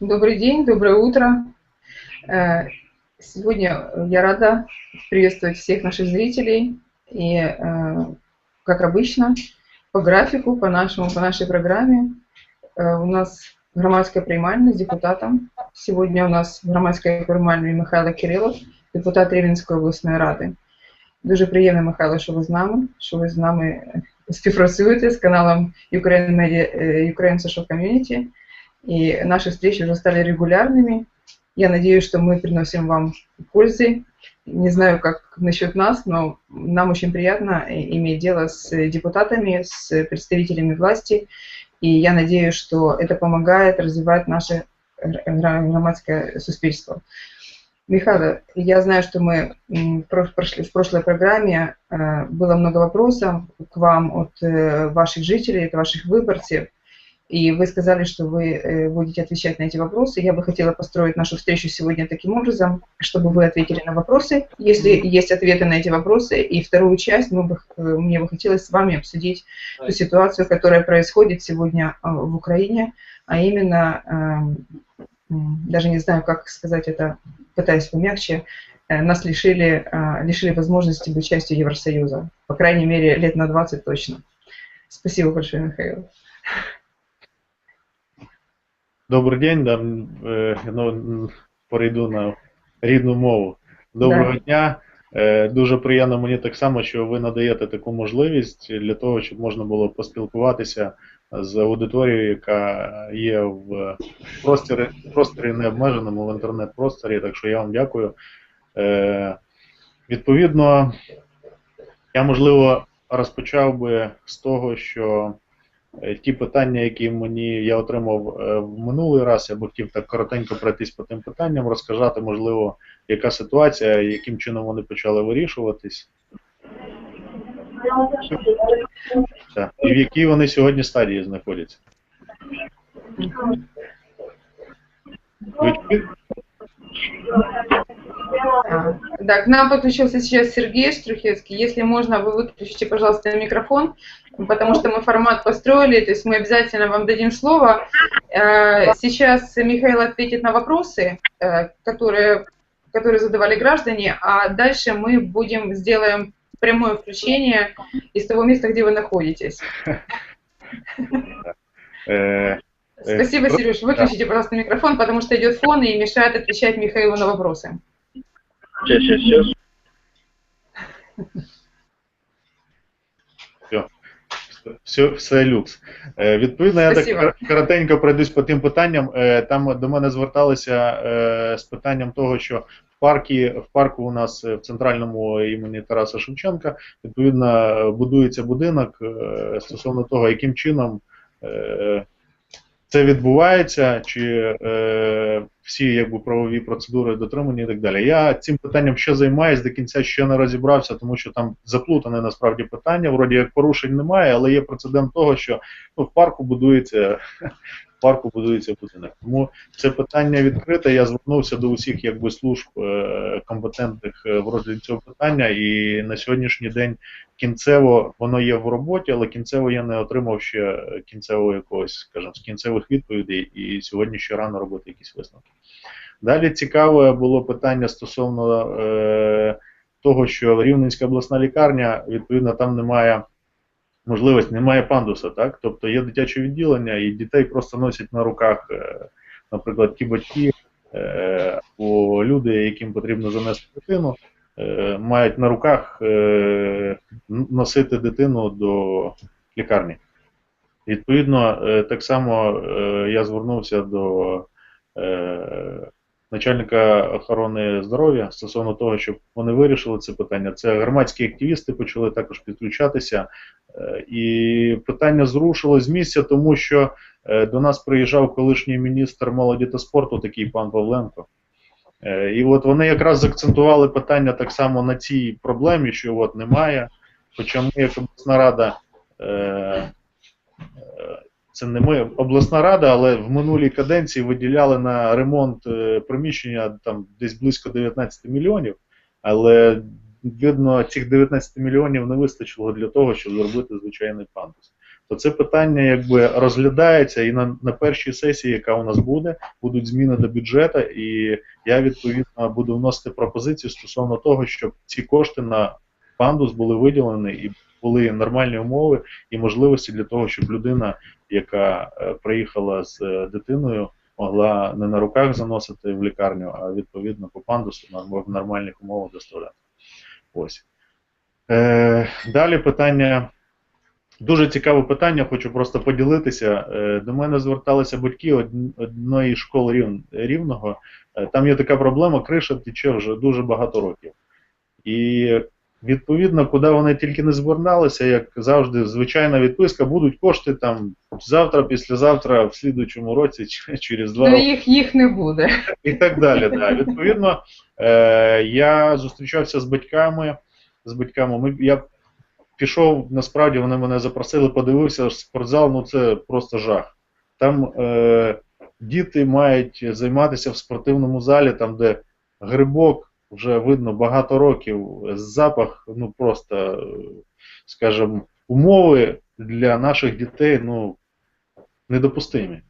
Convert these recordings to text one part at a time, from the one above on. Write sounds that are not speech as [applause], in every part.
Добрый день, доброе утро. Э, сегодня я рада приветствовать всех наших зрителей. И, э, как обычно, по графику, по, нашему, по нашей программе э, у нас громадская приймальня с депутатом. Сегодня у нас в громадській приймальні Михайло Кирилов, депутат Рівненської обласної ради. Дуже приємно, Михайло, що ви з нами, що ви з нами співпрацюєте з каналом Ukraine, Media, Ukraine Social Community. И наши встречи уже стали регулярными. Я надеюсь, что мы приносим вам пользы. Не знаю, как насчет нас, но нам очень приятно иметь дело с депутатами, с представителями власти. И я надеюсь, что это помогает развивать наше громадское суспільство. Михаил, я знаю, что мы в прошлой программе, э, было много вопросов к вам от э, ваших жителей, от ваших выборцев. И вы сказали, что вы э, будете отвечать на эти вопросы. Я бы хотела построить нашу встречу сегодня таким образом, чтобы вы ответили на вопросы, если есть ответы на эти вопросы. И вторую часть мы бы, э, мне бы хотелось с вами обсудить ту ситуацию, которая происходит сегодня э, в Украине, а именно, даже не знаю, как сказать это, пытаясь помягче, нас лишили, лишили возможности быть частью Евросоюза. По крайней мере, лет на 20 точно. Спасибо большое, Михаил. Добрий день, да, е, ну, перейду на рідну мову. Доброго дня. Е, дуже приємно мені так само, що ви надаєте таку можливість для того, щоб можна було поспілкуватися з аудиторією, яка є в просторі, просторі необмеженому в інтернет-просторі. Так що я вам дякую. Е, відповідно, я можливо розпочав би з того, що ті питання, які мені я отримав е, в минулий раз, я би хотів так коротенько пройтись по тим питанням, розказати, можливо, яка ситуація, яким чином вони почали вирішуватись. Так. І в якій вони сьогодні стадії знаходяться. Да, к нам подключился сейчас Сергей Струхевский. Если можно, вы выключите, пожалуйста, микрофон, потому что мы формат построили, то есть мы обязательно вам дадим слово. Э, сейчас Михаил ответит на вопросы, э, которые, которые задавали граждане, а дальше мы будем, сделаем прямое включение из того места, где вы находитесь. [laughs] Э, Спасибо, Сереж. Выключите, пожалуйста, микрофон, потому что идет фон и мешает отвечать Михаилу на вопросы. Сейчас, сейчас, сейчас. Все, все люкс. Е, відповідно, я так коротенько пройдусь по тим питанням. Е, там до мене зверталися е, з питанням того, що в паркі, в парку у нас в центральному імені Тараса Шевченка відповідно будується будинок стосовно того, яким чином це відбувається, чи е, всі якби правові процедури дотримані і так далі. Я цим питанням ще займаюся, до кінця ще не розібрався, тому що там заплутане насправді питання. Вроді як порушень немає, але є прецедент того, що ну, в парку будується [laughs] парку будується будинок. Тому це питання відкрите. Я звернувся до усіх якби служб е, компетентних е, в розгляді цього питання, і на сьогоднішній день кінцево воно є в роботі, але кінцево я не отримав ще кінцевого якогось, скажімо, з кінцевих відповідей, і сьогодні ще рано робити якісь висновки. Далі цікаве було питання стосовно е, того, що Рівненська обласна лікарня, відповідно, там немає можливість, немає пандуса, так? Тобто є дитяче відділення, і дітей просто носять на руках, е, наприклад, ті батьки е, або люди, яким потрібно занести дитину, мають на руках носити дитину до лікарні. Відповідно, так само я звернувся до начальника охорони здоров'я стосовно того, щоб вони вирішили це питання. Це громадські активісти почали також підключатися. Е, і питання зрушило з місця, тому що е, до нас приїжджав колишній міністр молоді та спорту, такий пан Павленко. Е, і от вони якраз закцентували питання так само на цій проблемі, що от немає. Хоча ми, як обласна рада, це не ми, обласна рада, але в минулій каденції виділяли на ремонт приміщення там десь близько 19 мільйонів. Але видно, цих 19 мільйонів не вистачило для того, щоб зробити звичайний пандус. То це питання якби розглядається і на на першій сесії, яка у нас буде, будуть зміни до бюджету, і я відповідно буду вносити пропозиції стосовно того, щоб ці кошти на пандус були виділені і були нормальні умови і можливості для того, щоб людина, яка е, приїхала з е, дитиною, могла не на руках заносити в лікарню, а відповідно по пандусу в нормальних умовах доставляти. Ось. Е, Далі питання. Дуже цікаве питання, хочу просто поділитися. Е, до мене зверталися батьки одної школи рівного. Е, там є така проблема, криша тече вже дуже багато років. І відповідно, куди вони тільки не зверталися, як завжди, звичайна відписка, будуть кошти там завтра, післязавтра, в слідуючому році, [laughs] через два роки. їх їх не буде. І так далі. Да. Відповідно, е, я зустрічався з батьками. З батьками. Ми, Я пішов, насправді вони мене запросили, подивився спортзал, ну це просто жах. Там е, діти мають займатися в спортивному залі, там, де грибок вже видно багато років, запах, ну просто, скажімо, умови для наших дітей ну, недопустимі.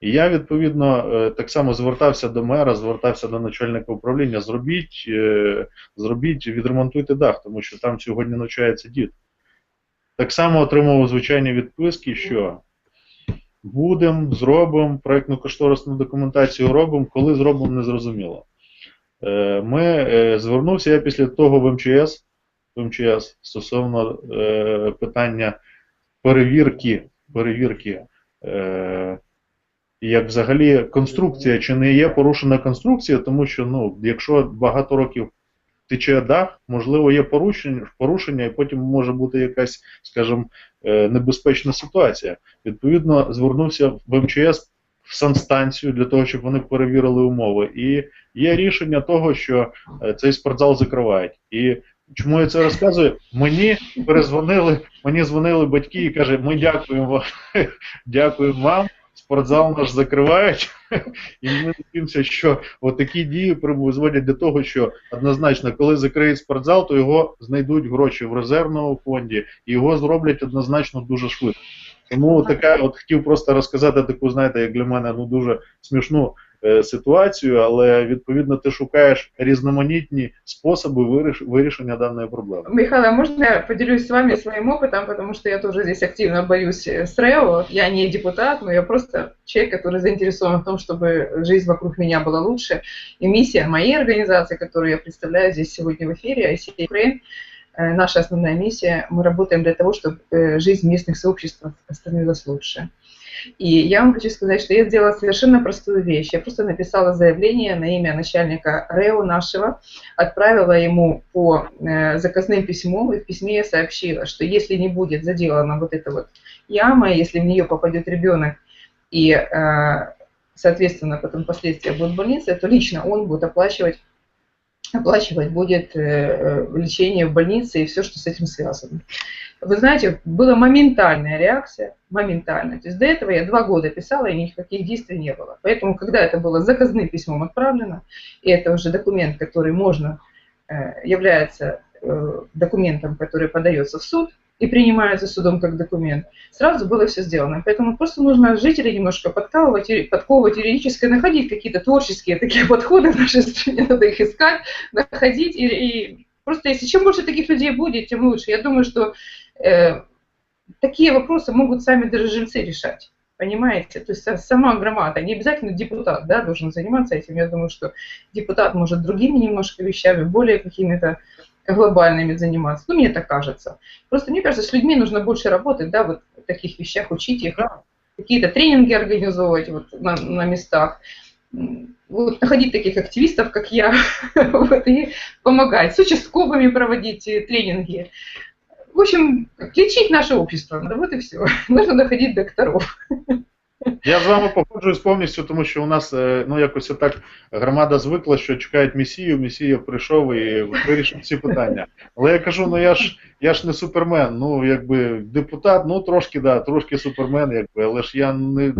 І я, відповідно, е, так само звертався до мера, звертався до начальника управління, зробіть, е, зробіть, відремонтуйте дах, тому що там сьогодні навчається діти. Так само отримував звичайні відписки, що будемо, зробимо, проєктну кошторисну документацію робимо, коли зробимо, незрозуміло. Е, ми е, звернувся я після того в МЧС в МЧС стосовно е, питання перевірки, перевірки, як взагалі конструкція, чи не є порушена конструкція, тому що ну, якщо багато років тече дах, можливо, є порушення, порушення, і потім може бути якась, скажімо, небезпечна ситуація. Відповідно, звернувся в МЧС в санстанцію для того, щоб вони перевірили умови. І є рішення того, що е, цей спортзал закривають. І чому я це розказую? Мені перезвонили, мені дзвонили батьки і кажуть, ми дякуємо вам, [laughs] дякуємо вам. Спортзал наш закривають, [laughs] і ми надіємося, що такі дії призводять до того, що однозначно, коли закриють спортзал, то його знайдуть гроші в резервному фонді і його зроблять однозначно дуже швидко. Тому така, от хотів просто розказати таку, знаєте, як для мене ну дуже смішну е, ситуацію, але відповідно ти шукаєш різноманітні способи вирішення даної проблеми. Михайло, можно я поделюсь с вами своим опытом, потому что я тоже здесь активно борюсь с РЭО. Я не депутат, но я просто человек, который заинтересован в том, чтобы жизнь вокруг меня была лучше. И миссия моей организации, которую я представляю здесь сегодня в эфире, ICT Ukraine, Э, наша основная миссия, мы работаем для того, чтобы э, жизнь местных сообществах становилась лучше. И я вам хочу сказать, что я сделала совершенно простую вещь. Я просто написала заявление на имя начальника РЭО нашего, отправила ему по э, заказным письмом, и в письме я сообщила, что если не будет заделана вот эта вот яма, если в нее попадет ребенок и, соответственно, потом последствия будут в больнице, то лично он будет оплачивать оплачивать будет э, э, лечение в больнице и все, что с этим связано. Вы знаете, была моментальная реакция, моментальная. То есть до этого я два года писала, и никаких действий не было. Поэтому, когда это было заказным письмом отправлено, и это уже документ, который можно, э, является документом, который подается в суд, и принимается судом как документ, сразу было все сделано. Поэтому просто нужно жителей немножко подковывать, подковывать юридически, находить какие-то творческие такие подходы в нашей стране, надо их искать, находить. И, и просто если чем больше таких людей будет, тем лучше. Я думаю, что э, такие вопросы могут сами даже жильцы решать. Понимаете? То есть сама громада, не обязательно депутат да, должен заниматься этим. Я думаю, что депутат может другими немножко вещами, более какими-то глобальными заниматься. Ну, мне так кажется. Просто мне кажется, с людьми нужно больше работать, да, вот в таких вещах, учить их, какие-то тренинги организовывать вот на, на местах. Вот, находить таких активистов, как я, [laughs] вот, и помогать. С участковыми проводить тренинги. В общем, лечить наше общество. Вот и все. [laughs] Нужно находить докторов. [laughs] Я з вами погоджуюсь повністю, тому що у нас е, ну якось так громада звикла, що чекають місію, місія прийшов і вирішив ці питання. Але я кажу, ну я ж я ж не супермен, ну якби депутат, ну трошки да, трошки супермен, якби, але ж я не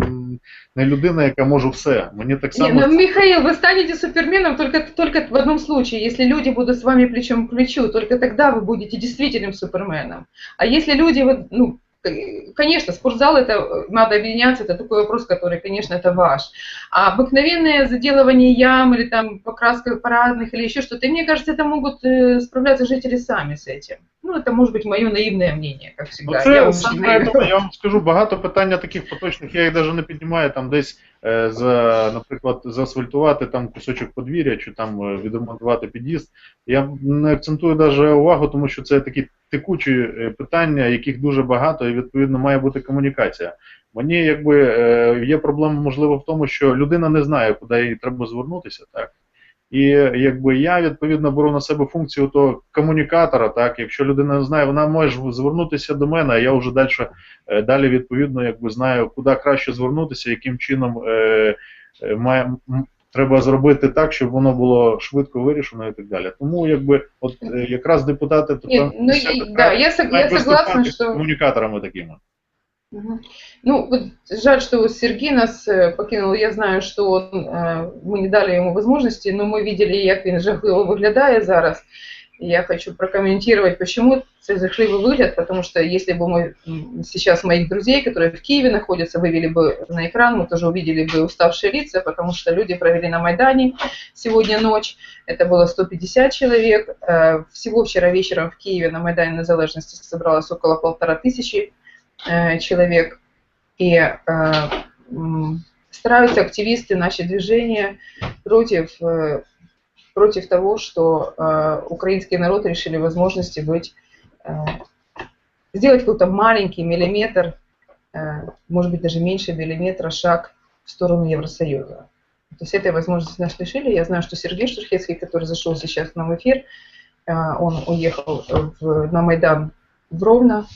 не людина, яка може все. Мені так само. Не, ну, Михаил, вы станете суперменом только, только в одном случае, если люди будут с вами плечом к плечу, только тогда вы будете действительным суперменом. А если люди, вот, ну, Конечно, спортзал это надо объединяться, это такой вопрос, который, конечно, это ваш. А обыкновенное заделывание ям или там покраска парадных или еще что-то, мне кажется, это могут э, справляться жители сами з этим. Ну, это може бути моє наївне мнение, як завжди. Це, я, саме, я вам скажу, багато питань таких поточних, я їх навіть не піднімаю, там десь, е, за, наприклад, заасфальтувати там кусочок подвір'я, чи там е, відремонтувати під'їзд. Я не акцентую навіть увагу, тому що це такі текучі е, питання, яких дуже багато, і відповідно має бути комунікація. Мені якби е, є проблема, можливо, в тому, що людина не знає, куди їй треба звернутися, так. І якби я відповідно беру на себе функцію того комунікатора, так якщо людина не знає, вона може звернутися до мене, а я вже далі е, далі відповідно якби знаю, куди краще звернутися, яким чином е, має. Треба зробити так, щоб воно було швидко вирішено і так далі. Тому якби от е, якраз депутати то там ну, да, я, я согласна, що комунікаторами такими. Ну, вот жаль, что Сергей нас э, покинул. Я знаю, что он, э, мы не дали ему возможности, но мы видели, як він жахливо виглядає зараз. Я хочу прокомментировать, почему жахливый выгляд, потому что если бы мы сейчас моих друзей, которые в Киеве находятся, вывели бы на экран, мы тоже увидели бы уставшие лица, потому что люди провели на Майдане сегодня ночь, это было 150 человек, э, всего вчера вечером в Киеве на Майдане Незалежности собралось около полтора тысячи Э, человек. И э, стараются активисты, наши движения против, против того, что украинский народ решили возможности быть, сделать какой-то маленький миллиметр, может быть даже меньше миллиметра шаг в сторону Евросоюза. То есть этой возможности нас лишили. Я знаю, что Сергей Штурхецкий, который зашел сейчас на эфир, он уехал в, на Майдан в Ровно,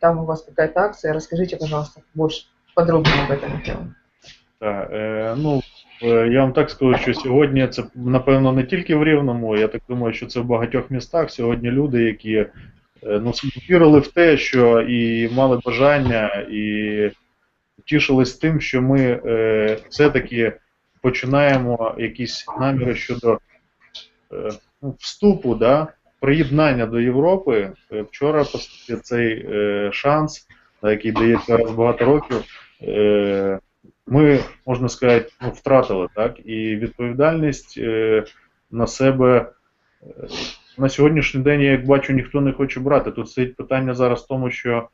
там у вас какая-то акция. Расскажите, пожалуйста, больше подробнее об этом. Так, е, ну, я вам так скажу, що сьогодні це, напевно, не тільки в Рівному, я так думаю, що це в багатьох містах. Сьогодні люди, які е, ну, вірили в те, що і мали бажання, і тішились тим, що ми е, все-таки починаємо якісь наміри щодо е, ну, вступу да, приєднання до Європи е, вчора цей е, шанс, який дається багато років, е, ми, можна сказати, ну, втратили. так, І відповідальність на себе на сьогоднішній день, я як бачу, ніхто не хоче брати. Тут стоїть питання зараз в тому, що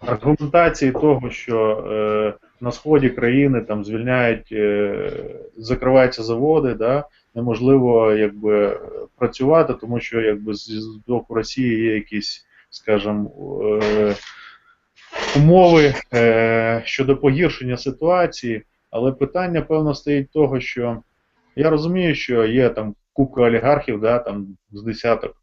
аргументації того, що на сході країни там звільняють, закриваються заводи, да, неможливо якби працювати, тому що якби з боку Росії є якісь, скажімо, е, умови е, щодо погіршення ситуації, але питання, певно, стоїть того, що я розумію, що є там купка олігархів, да, там з десяток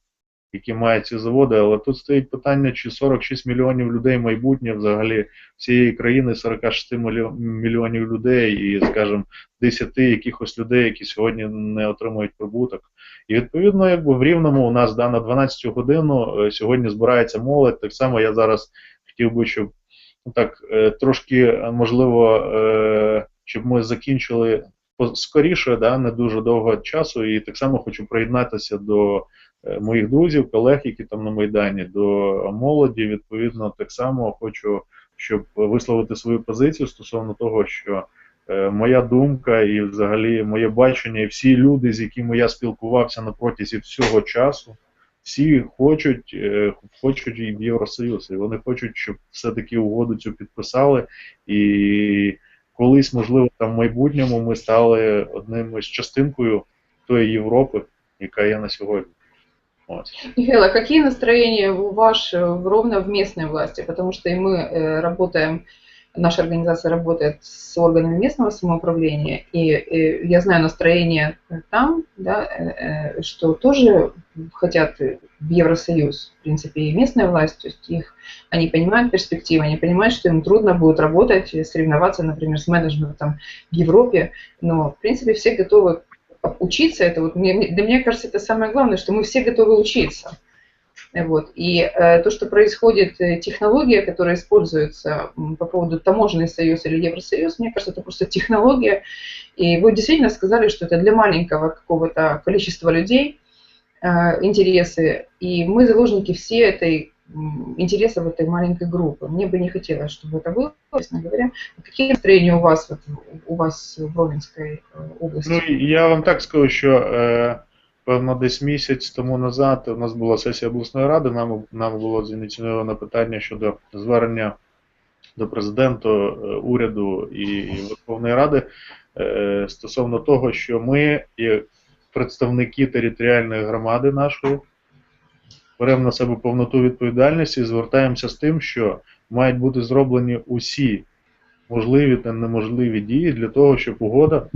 які мають ці заводи, але тут стоїть питання, чи 46 мільйонів людей майбутнє взагалі всієї країни, 46 мільйонів людей і, скажімо, 10 якихось людей, які сьогодні не отримують прибуток. І відповідно, якби в Рівному у нас да, на 12 годину е, сьогодні збирається молодь. Так само я зараз хотів би, щоб так е, трошки можливо, е, щоб ми закінчили скоріше, да, не дуже довго часу, і так само хочу приєднатися до Е, моїх друзів, колег, які там на Майдані, до молоді, відповідно, так само хочу, щоб висловити свою позицію стосовно того, що е, моя думка і взагалі моє бачення, і всі люди, з якими я спілкувався на протязі всього часу, всі хочуть е, хочуть і в Євросоюз, і вони хочуть, щоб все-таки угоду цю підписали. І колись, можливо, там в майбутньому ми стали одним із частинкою тої Європи, яка є на сьогодні. Вот. Михаил, а какие настроения у вас ровно в местной власти? Потому что и мы э, работаем, наша организация работает с органами местного самоуправления, и, и я знаю настроение там, да, э, э, что тоже хотят в Евросоюз, в принципе, и местная власть, то есть их, они понимают перспективы, они понимают, что им трудно будет работать, соревноваться, например, с менеджментом в Европе, но, в принципе, все готовы учиться, это вот мне, для меня кажется, это самое главное, что мы все готовы учиться. Вот. И э, то, что происходит, э, технология, которая используется по поводу таможенный союз или Евросоюз, мне кажется, это просто технология. И вы действительно сказали, что это для маленького какого-то количества людей э, интересы. И мы заложники всей этой интересов этой маленькой группы. Мне бы не хотелось, чтобы это было, честно говоря. Какие настроения у вас вот, у вас в Ровенской области? Ну, я вам так скажу, е, певно десь місяць тому назад у нас була сесія обласної ради, нам, нам було зініційовано питання щодо звернення до президента, е, уряду і Верховної Ради е, стосовно того, що ми, як представники територіальної громади нашої, беремо на себе повноту відповідальності і звертаємося з тим, що мають бути зроблені усі можливі та неможливі дії для того, щоб угода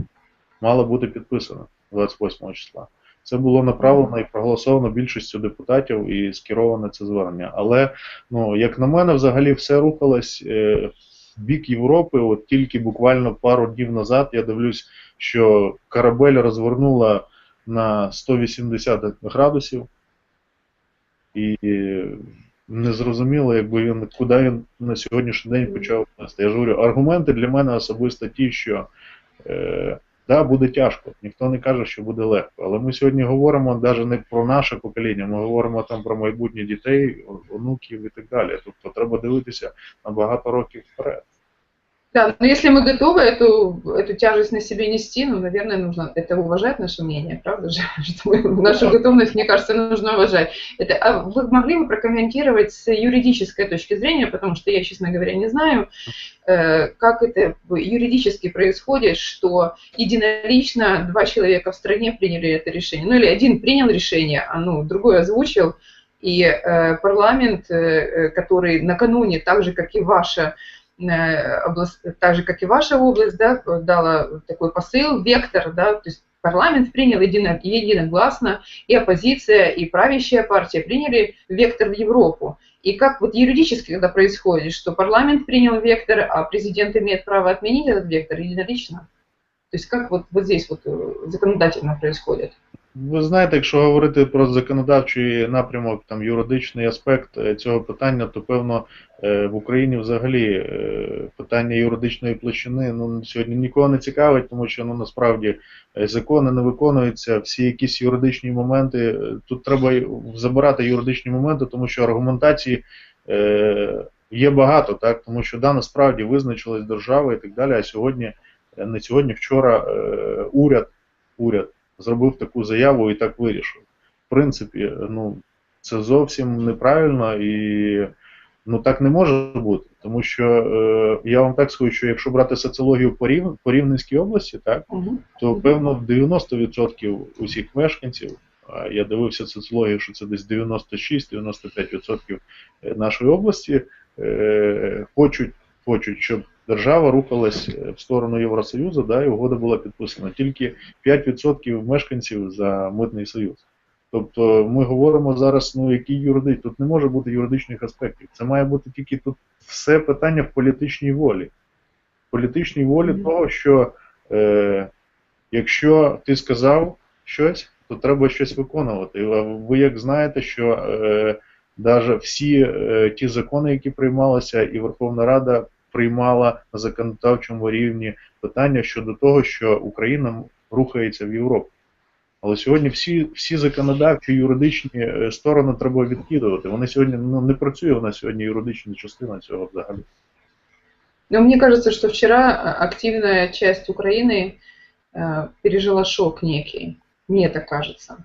мала бути підписана 28 числа. Це було направлено і проголосовано більшістю депутатів і скероване це звернення. Але, ну, як на мене, взагалі все рухалось е, в бік Європи. От тільки буквально пару днів назад я дивлюсь, що корабель розвернула на 180 градусів. І не зрозуміло, якби він куди він на сьогоднішній день почав нести. Я ж говорю, аргументи для мене особисто ті, що е, да, буде тяжко, ніхто не каже, що буде легко. Але ми сьогодні говоримо навіть не про наше покоління, ми говоримо там про майбутнє дітей, онуків і так далі. Тобто треба дивитися на багато років вперед. Да, но если мы готовы эту, эту тяжесть на себе нести, ну, наверное, нужно это уважать наше мнение, правда же? [laughs] Что мы, нашу готовность, мне кажется, нужно уважать. Это, а вы могли бы прокомментировать с юридической точки зрения, потому что я, честно говоря, не знаю, э, как это юридически происходит, что единолично два человека в стране приняли это решение. Ну, или один принял решение, а ну, другой озвучил, и э, парламент, э, который накануне, так же, как и ваша Э, область, так же, как и ваша область, да, дала такой посыл, вектор, да, то есть парламент принял едино, единогласно, и оппозиция, и правящая партия приняли вектор в Европу. И как вот юридически когда происходит, что парламент принял вектор, а президент имеет право отменить этот вектор единолично? То есть как вот, вот здесь вот э, законодательно происходит? Ви знаєте, якщо говорити про законодавчий напрямок, там юридичний аспект е, цього питання, то певно е, в Україні взагалі е, питання юридичної площини ну, сьогодні нікого не цікавить, тому що ну, насправді закони не виконуються, всі якісь юридичні моменти. Тут треба забирати юридичні моменти, тому що аргументації є багато, так тому що да, насправді визначилась держава і так далі. А сьогодні, не сьогодні, вчора уряд, уряд зробив таку заяву і так вирішив. В принципі, ну, це зовсім неправильно і ну, так не може бути. Тому що е, я вам так скажу, що якщо брати соціологію по, Рів, по Рівненській області, так, то певно в 90% усіх мешканців, а я дивився соціологію, що це десь 96-95% нашої області, е, хочуть, хочуть, щоб держава рухалась е, в сторону Євросоюзу, да, і угода була підписана. Тільки 5% мешканців за митний союз. Тобто ми говоримо зараз, ну який юридичний, тут не може бути юридичних аспектів. Це має бути тільки тут все питання в політичній волі. В політичній волі mm того, що е, якщо ти сказав щось, то треба щось виконувати. Ви як знаєте, що е, навіть всі е, ті закони, які приймалися, і Верховна Рада приймала на законодавчому рівні питання щодо того, що Україна рухається в Європу. Але сьогодні всі всі законодавчі юридичні е, сторони треба відкидувати. Вони сьогодні ну, не працює у нас сьогодні юридична частина цього взагалі. Но мне кажется, что вчера активная часть Украины э, пережила шок некий. Мне так кажется.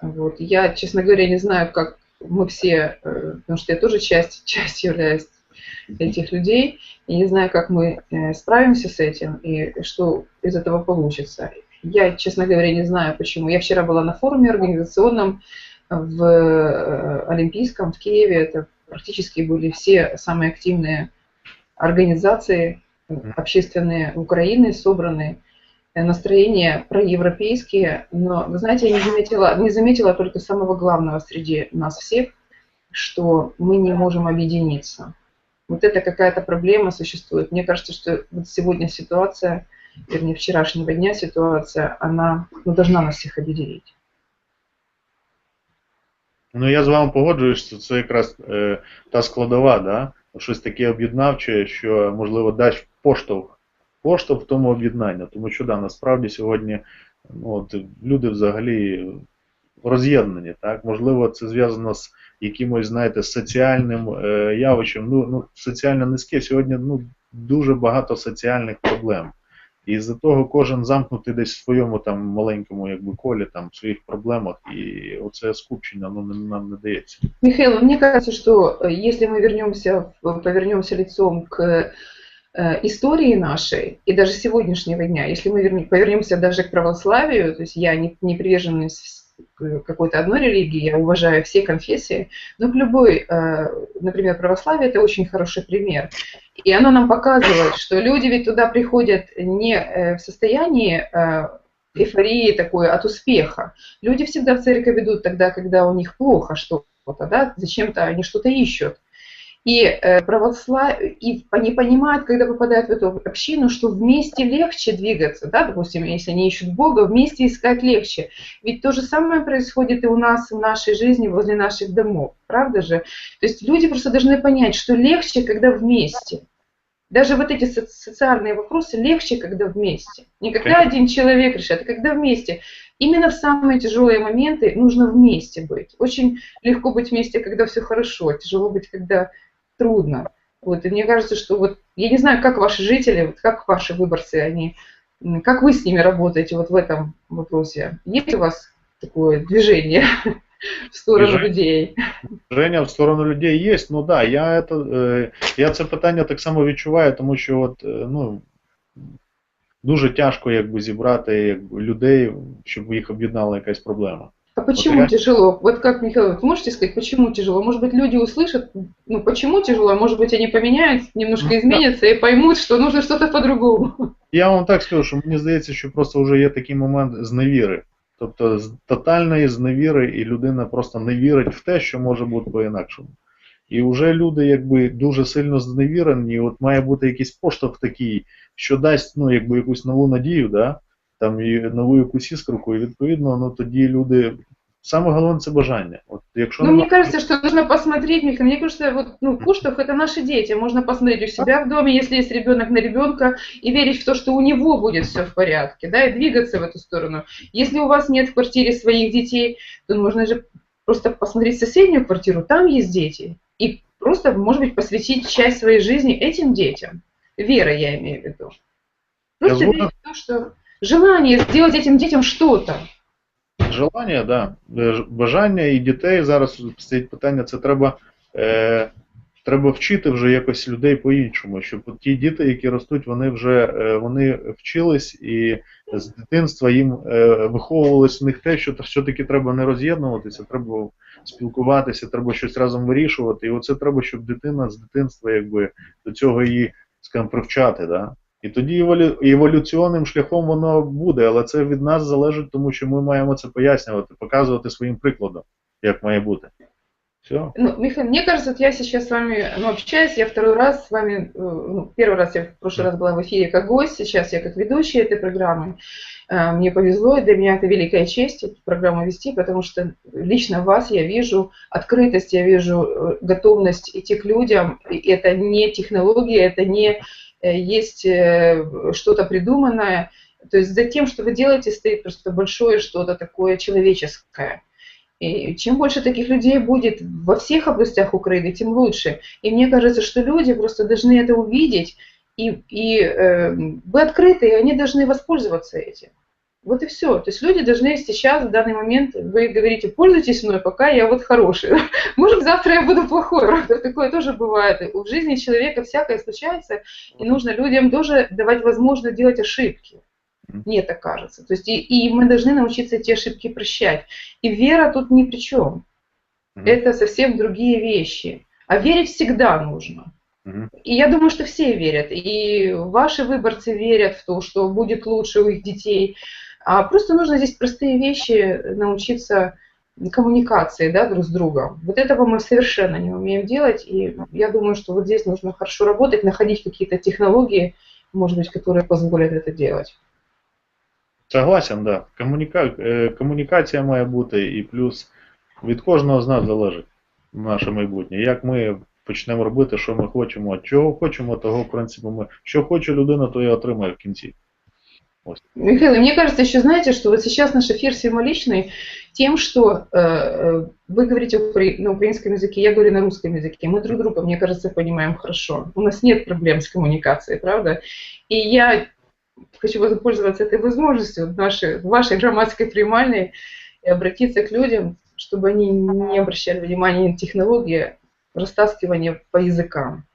Вот. Я, честно говоря, не знаю, как мы все, э, потому что я тоже часть, [laughs] часть являюсь этих людей. И не знаю, как мы э, справимся с этим и что из этого получится. Я, честно говоря, не знаю почему. Я вчера была на форуме организационном в э, Олимпийском в Киеве. Это практически были все самые активные организации общественные Украины собраны. Э, настроения проевропейские, но, вы знаете, я не заметила, не заметила только самого главного среди нас всех, что мы не можем объединиться вот это какая-то проблема существует. Мне кажется, что вот сегодня ситуация, вернее, вчерашнего дня ситуация, она ну, должна нас всіх об'єднати. Ну, я з вами погоджуюсь, що це якраз е, та складова, да? щось таке об'єднавче, що, можливо, дасть поштовх поштовх в тому об'єднанню. Тому що да, насправді сьогодні ну, от, люди взагалі роз'єднані. Так? Можливо, це зв'язано з якимось, знаєте, соціальним е, явищем. Ну, ну, соціально низьке. Сьогодні ну, дуже багато соціальних проблем. І з-за того кожен замкнутий десь в своєму там маленькому якби, колі, там, в своїх проблемах, і оце скупчення ну, нам не дається. Михаил, мне кажется, что если мы вернемся, повернемся лицом к Э, истории нашей и даже сегодняшнего дня, если мы повернемся даже к православию, то есть я не, не приверженность какой-то одной религии, я уважаю все конфессии, но к любой, э, например, православие это очень хороший пример. И оно нам показывает, что люди ведь туда приходят не э, в состоянии эйфории такой от успеха. Люди всегда в церковь идут тогда, когда у них плохо что-то, да, зачем-то они что-то ищут. И э, православ... и они понимают, когда попадают в эту общину, что вместе легче двигаться, да, допустим, если они ищут Бога, вместе искать легче. Ведь то же самое происходит и у нас в нашей жизни возле наших домов, правда же? То есть люди просто должны понять, что легче, когда вместе. Даже вот эти социальные вопросы легче, когда вместе. Не когда один человек решает, а когда вместе. Именно в самые тяжелые моменты нужно вместе быть. Очень легко быть вместе, когда все хорошо. Тяжело быть, когда трудно. Вот, и мне кажется, что вот, я не знаю, как ваши жители, вот как ваши выборцы, они, как вы с ними работаете вот в этом вопросе? Есть у вас такое движение [laughs] в сторону Движение. людей? Движення в сторону людей є, ну да, я это, я це питання так само відчуваю, тому що от, ну, дуже тяжко якби зібрати якби, людей, щоб їх об'єднала якась проблема. А почему вот тяжело? Вот как, Михаил, вы можете сказать, почему тяжело? Может быть, люди услышат, ну, почему тяжело, а может быть, они поменяют, немножко изменятся і поймуть, що нужно щось по-другому. Я вам так скажу, що мені здається, що просто вже є такий момент зневіри. Тобто з тотальної зневіри, і людина просто не вірить в те, що може бути по-інакшому. І вже люди якби дуже сильно зневірені, от має бути якийсь поштовх такий, що дасть ну, якби якусь нову надію, да? там і нову якусь іскруку, і відповідно ну, тоді люди Самое главное это бажание. Вот, якщо ну, мне кажется, что нужно посмотреть, Михаил, мне кажется, вот, ну, Куштов это наши дети. Можно посмотреть у себя в доме, если есть ребенок на ребенка, и верить в то, что у него будет все в порядке, да, и двигаться в эту сторону. Если у вас нет в квартире своих детей, то можно же просто посмотреть соседнюю квартиру, там есть дети. И просто, может быть, посвятить часть своей жизни этим детям. Вера, я имею в виду. Просто верить в то, что желание сделать этим детям что-то. Желання, да. Бажання і дітей зараз стоїть питання, це треба е, треба вчити вже якось людей по-іншому, щоб ті діти, які ростуть, вони вже е, вони вчились і з дитинства їм е, виховувалось в них те, що все-таки треба не роз'єднуватися, треба спілкуватися, треба щось разом вирішувати. І оце треба, щоб дитина з дитинства якби до цього її скажімо, привчати. Да? І тоді еволюційним шляхом воно буде, але це від нас залежить, тому що ми маємо це пояснювати, показувати своїм прикладом, як має бути. Все. Ну, Михаил, мне кажется, вот я сейчас с вами ну, общаюсь, я второй раз с вами, э, ну, первый раз я в прошлый раз была в эфире как гость, сейчас я как ведущая этой программы. Э, мне повезло, и для меня это великая честь эту программу вести, потому что лично вас я вижу открытость, я вижу э, готовность идти к людям. И это не технология, это не Э, есть э, что-то придуманное. То есть за тем, что вы делаете, стоит просто большое что-то такое человеческое. И чем больше таких людей будет во всех областях Украины, тем лучше. И мне кажется, что люди просто должны это увидеть, и, и э, вы открыты, и они должны воспользоваться этим. Вот и все. То есть люди должны сейчас, в данный момент, вы говорите, пользуйтесь мной, пока я вот хороший. [laughs] Может, завтра я буду плохой. [laughs] Такое тоже бывает. В жизни человека всякое случается, и нужно людям тоже давать возможность делать ошибки. Мне так кажется. То есть и, и мы должны научиться эти ошибки прощать. И вера тут ни при чем. Это совсем другие вещи. А верить всегда нужно. И я думаю, что все верят. И ваши выборцы верят в то, что будет лучше у их детей. А просто нужно здесь простые вещи научиться коммуникации да, друг с другом. Вот этого мы совершенно не умеем делать, и я думаю, что вот здесь нужно хорошо работать, находить какие-то технологии, может быть, которые позволят это делать. Согласен, да. Комуніка... Комунікація має бути і плюс від кожного з нас залежить наше майбутнє. Як ми почнемо робити, що ми хочемо, чого хочемо, того в принципі ми що хоче людина, то і отримає в кінці. Михаил, мне кажется, еще знаете, что вот сейчас наш эфир символичный тем, что э, э вы говорите на украинском языке, я говорю на русском языке. Мы друг друга, мне кажется, понимаем хорошо. У нас нет проблем с коммуникацией, правда? И я хочу воспользоваться этой возможностью нашей, вашей громадской примальной и обратиться к людям, чтобы они не обращали внимания на технологии растаскивания по языкам.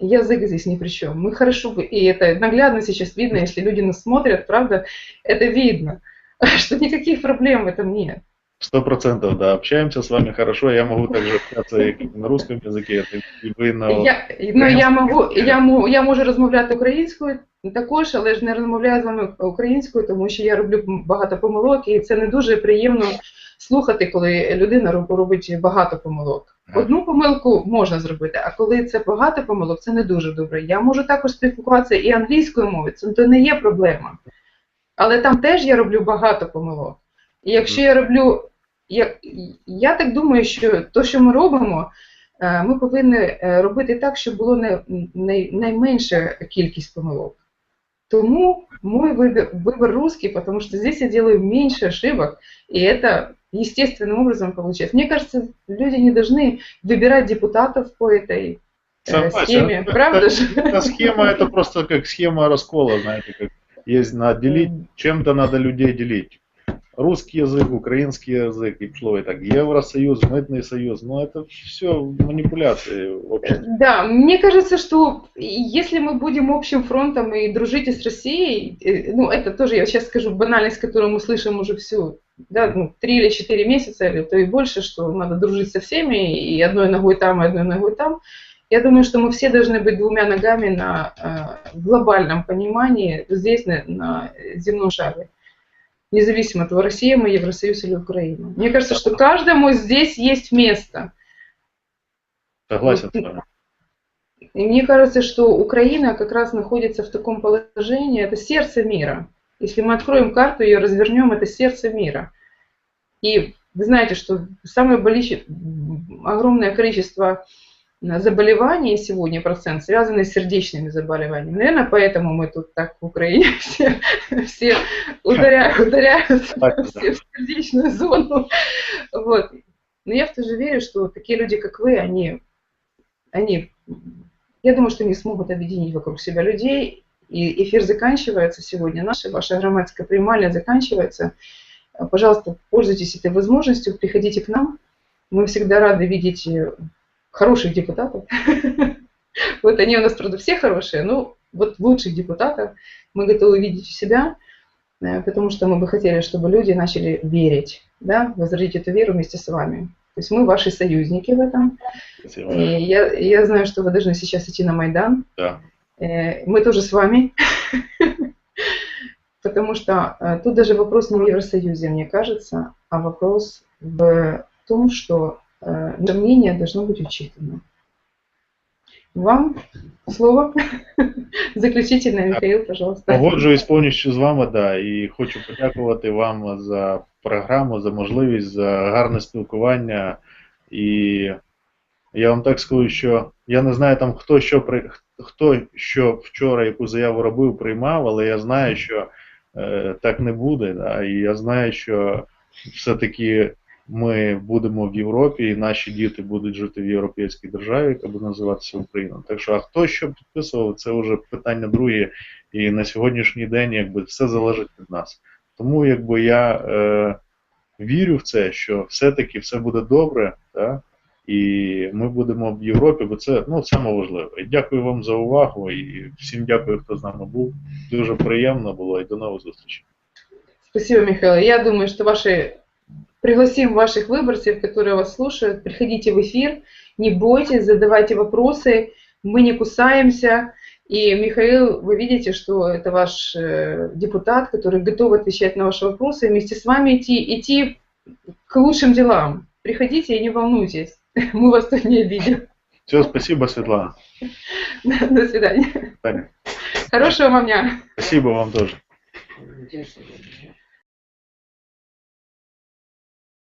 Язык здесь ни при чем. Мы хорошо, и это наглядно сейчас видно, если люди нас смотрят, правда, это видно, [laughs] что никаких проблем в этом нет. Сто процентов, да. Общаемся с вами хорошо. Я могу также общаться и на русском языке, і ви на я, ну, я можу, я, я можу розмовляти українською також, але ж не розмовляю з вами українською, тому що я роблю багато помилок, і це не дуже приємно слухати, коли людина робить багато помилок. Одну помилку можна зробити, а коли це багато помилок, це не дуже добре. Я можу також спілкуватися і англійською мовою, це не є проблема. Але там теж я роблю багато помилок. І якщо я роблю, я, я так думаю, що те, що ми робимо, е, ми повинні е, робити так, щоб було не, не, найменша кількість помилок. Тому мой выбор, выбор русский, потому что здесь я делаю меньше ошибок, и это естественным образом получается. Мне кажется, люди не должны выбирать депутатов по этой э, схеме, правда же? Эта схема это просто как схема раскола, знаете, как есть надо делить, чем-то надо людей делить русский язык, украинский язык, и шло и так, Евросоюз, Мытный союз, но это все манипуляции общества. Да, мне кажется, что если мы будем общим фронтом и дружить с Россией, э, ну это тоже, я сейчас скажу, банальность, которую мы слышим уже всю, да, ну, три или четыре месяца, или то и больше, что надо дружить со всеми, и одной ногой там, и одной ногой там, я думаю, что мы все должны быть двумя ногами на э, глобальном понимании здесь, на, на земном шаре независимо от того, Россия мы, Евросоюз или Украина. Мне кажется, что каждому здесь есть место. Согласен с вами. И мне кажется, что Украина как раз находится в таком положении, это сердце мира. Если мы откроем карту, ее развернем, это сердце мира. И вы знаете, что самое болезненное, огромное количество заболеваний сегодня процент, связанный с сердечными заболеваниями. Наверное, поэтому мы тут так в Украине [laughs] все, все ударяют, ударяются все [laughs] [laughs] в сердечную зону. Вот. Но я в то же верю, что такие люди, как вы, они, они, я думаю, что они смогут объединить вокруг себя людей. И эфир заканчивается сегодня, наша, ваша громадская примальня заканчивается. Пожалуйста, пользуйтесь этой возможностью, приходите к нам. Мы всегда рады видеть хороших депутатов. [laughs] Вот они у нас, правда, все хорошие, но вот лучших депутатов мы готовы видеть у себя, э, потому что мы бы хотели, чтобы люди начали верить, да, возродить эту веру вместе с вами. То есть мы ваши союзники в этом. И я, я знаю, что вы должны сейчас идти на Майдан. Да. Э, мы тоже с вами. [laughs] Потому что э, тут даже вопрос не в Евросоюзе, мне кажется, а вопрос в том, что Э, но мнение должно быть учитано. Вам слово [laughs] заключительне, Михаил, пожалуйста. Погоджуюсь повністю з вами, да, і хочу подякувати вам за програму, за можливість, за гарне спілкування. І я вам так скажу, що я не знаю там хто що при хто що вчора яку заяву робив, приймав, але я знаю, що е, так не буде. Да, І я знаю, що все-таки ми будемо в Європі, і наші діти будуть жити в європейській державі, яка буде називатися Україна. Так що, а хто що підписував, це вже питання друге. І на сьогоднішній день якби все залежить від нас. Тому якби я е, вірю в це, що все-таки все буде добре, так? і ми будемо в Європі, бо це ну, саме важливе. Дякую вам за увагу і всім дякую, хто з нами був. Дуже приємно було і до нових зустрічей. Спасибо, Михайло. Я думаю, что ваши Пригласим ваших выборцев, которые вас слушают. Приходите в эфир, не бойтесь, задавайте вопросы. Мы не кусаемся. И, Михаил, вы видите, что это ваш э, депутат, который готов отвечать на ваши вопросы, и вместе с вами идти, идти к лучшим делам. Приходите и не волнуйтесь. [laughs] Мы вас тут не обидим. Все, спасибо, Светлана. [laughs] До свидания. Таня. Хорошего вам дня. Спасибо вам тоже.